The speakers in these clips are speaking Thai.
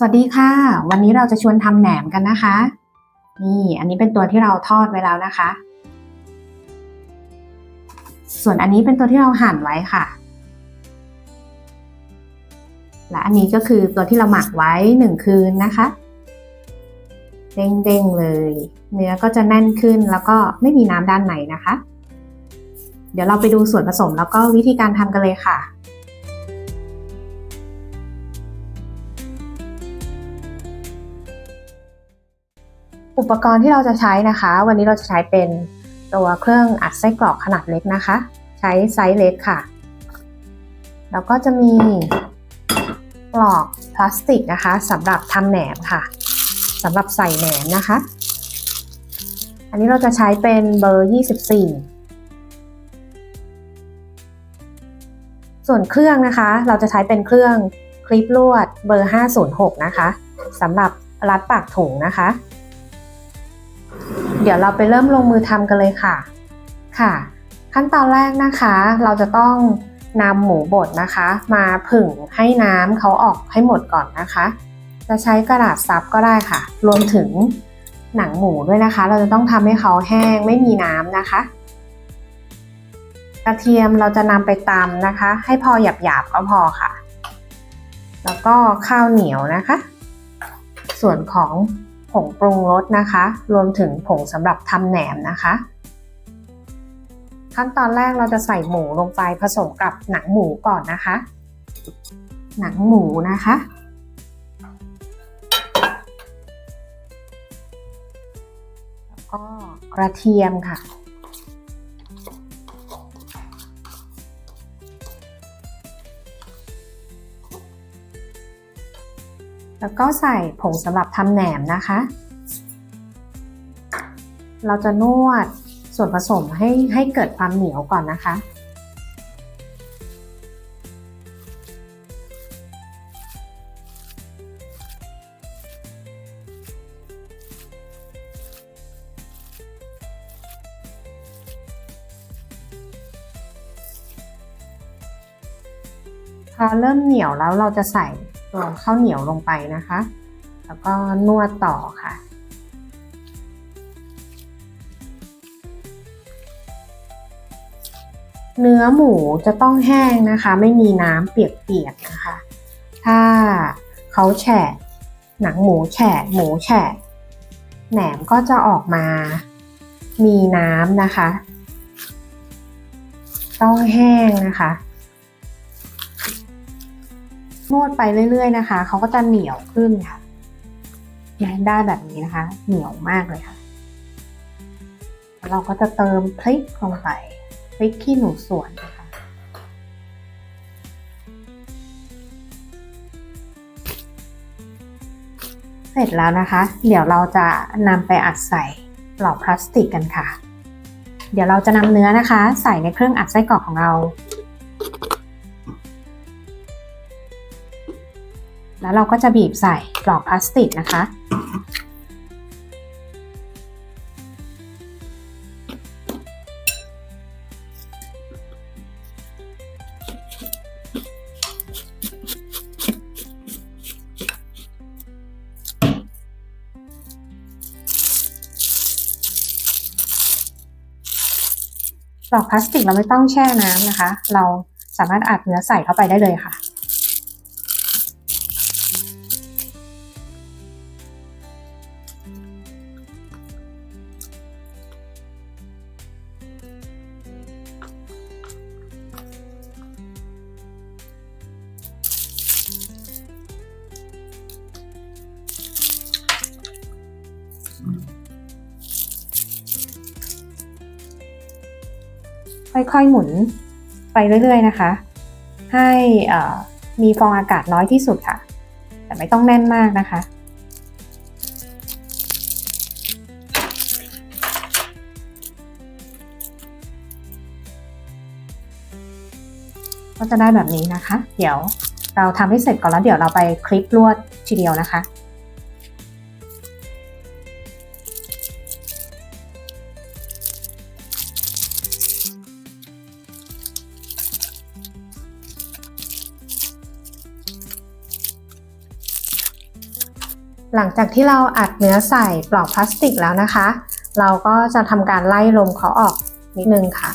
สวัสดีค่ะ วันนี้เราจะชวนทำแหนมกันนะคะ นี่อันนี้เป็นตัวที่เราทอดไว้แล้วนะคะ ส่วนอันนี้เป็นตัวที่เราหั่นไว้ค่ะ และอันนี้ก็คือตัวที่เราหมักไว้หนึ่งคืนนะคะ เด้งๆเลย เนื้อก็จะแน่นขึ้นแล้วก็ไม่มีน้ำด้านในนะคะ เดี๋ยวเราไปดูส่วนผสมแล้วก็วิธีการทำกันเลยค่ะ อุปกรณ์ที่เราจะใช้นะคะ วันนี้เราจะใช้เป็นตัวเครื่องอัดไส้กรอกขนาดเล็กนะคะ ใช้ไซส์เล็กค่ะ แล้วก็จะมีปลอกพลาสติกนะคะสำหรับทำแหนมค่ะสำหรับใส่แหนมนะคะ อันนี้เราจะใช้เป็นเบอร์ 24 ส่วนเครื่องนะคะ เราจะใช้เป็นเครื่องคลิปลวดเบอร์ 506 นะคะสำหรับรัดปากถุงนะคะ ดี๋ยวเราไปเริ่มลงมือทำกันเลยค่ะ ค่ะ ขั้นตอนแรกนะคะ เราจะต้องนำหมูบดนะคะ มาผึ่งให้น้ำเขาออกให้หมดก่อนนะคะ จะใช้กระดาษซับก็ได้ค่ะ รวมถึงหนังหมูด้วยนะคะ เราจะต้องทำให้เขาแห้งไม่มีน้ำนะคะ กระเทียมเราจะนำไปตำนะคะ ให้พอหยาบๆก็พอค่ะ แล้วก็ข้าวเหนียวนะคะ ส่วนของ ผงปรุงรสนะคะ รวมถึงผงสำหรับทำแหนมนะคะ ขั้นตอนแรกเราจะใส่หมูลงไปผสมกับหนังหมูก่อนนะคะ หนังหมูนะคะ แล้วก็กระเทียมค่ะ แล้วก็ใส่ผงสำหรับทำแหนมนะคะ เราจะนวดส่วนผสมให้ให้เกิดความเหนียวก่อนนะคะ พอเริ่มเหนียวแล้วเราจะใส่ ตัวข้าวเหนียวลงไปนะคะ แล้วก็นวดต่อค่ะ เนื้อหมูจะต้องแห้งนะคะ ไม่มีน้ำเปียกๆนะคะ ถ้าเขาแฉะหนังหมูแฉะหมูแฉะแหนมก็จะออกมามีน้ำนะคะ ต้องแห้งนะคะ นวดไปเรื่อยๆนะคะ เขาก็จะเหนียวขึ้นค่ะได้แบบนี้นะคะ เหนียวมากเลยค่ะ เราก็จะเติมพริกลงไปพริกขี้หนูสวนนะคะเสร็จแล้วนะคะ เดี๋ยวเราจะนำไปอัดใส่ปลอกพลาสติกกันค่ะ เดี๋ยวเราจะนำเนื้อนะคะ ใส่ในเครื่องอัดไส้กรอกของเรา แล้วเราก็จะบีบใส่ปลอกพลาสติกนะคะปลอกพลาสติกเราไม่ต้องแช่น้ำนะคะ เราสามารถอัดเนื้อใส่เข้าไปได้เลยค่ะ ค่อยๆหมุนไปเรื่อยๆนะคะ ให้มีฟองอากาศน้อยที่สุดค่ะ แต่ไม่ต้องแน่นมากนะคะ ก็จะได้แบบนี้นะคะ เดี๋ยวเราทำให้เสร็จก่อนแล้วเดี๋ยวเราไปคลิปลวดทีเดียวนะคะ หลังจากที่เราอัดเนื้อใส่ปลอกพลาสติกแล้วนะคะ เราก็จะทำการไล่ลมเขาออกนิดนึงค่ะ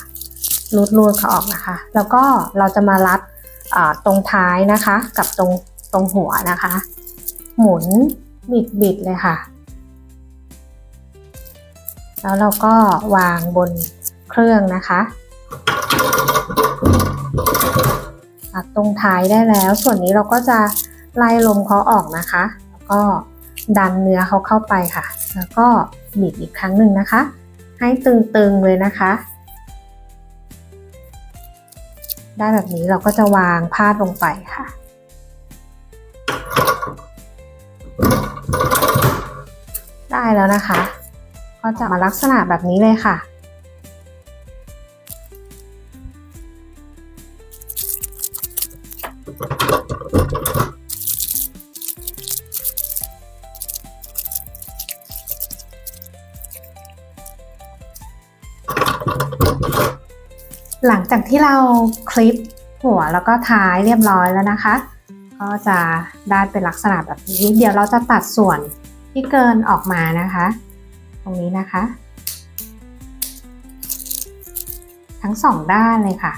รูดรูดเขาออกนะคะ แล้วก็เราจะมารัดตรงท้ายนะคะ กับตรงตรงหัวนะคะ หมุนบิดบิดเลยค่ะ แล้วเราก็วางบนเครื่องนะคะตัดตรงท้ายได้แล้ว ส่วนนี้เราก็จะไล่ลมเขาออกนะคะ แล้วก็ ดันเนื้อเขาเข้าไปค่ะ แล้วก็บีบอีกครั้งหนึ่งนะคะ ให้ตึงๆเลยนะคะ ได้แบบนี้เราก็จะวางพาดลงไปค่ะ ได้แล้วนะคะ ก็จะมาลักษณะแบบนี้เลยค่ะ หลังจากที่เราคลิปหัวแล้วก็ท้ายเรียบร้อยแล้วนะคะ ก็จะได้เป็นลักษณะแบบนี้ เดี๋ยวเราจะตัดส่วนที่เกินออกมานะคะ ตรงนี้นะคะ ทั้งสองด้านเลยค่ะ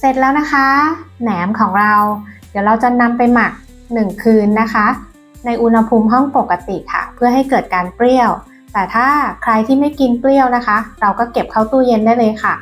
เสร็จแล้วนะคะ แหนมของเรา เดี๋ยวเราจะนำไปหมัก 1 คืนนะคะ ในอุณหภูมิห้องปกติค่ะ เพื่อให้เกิดการเปรี้ยว แต่ถ้าใครที่ไม่กินเปรี้ยวนะคะ เราก็เก็บเข้าตู้เย็นได้เลยค่ะ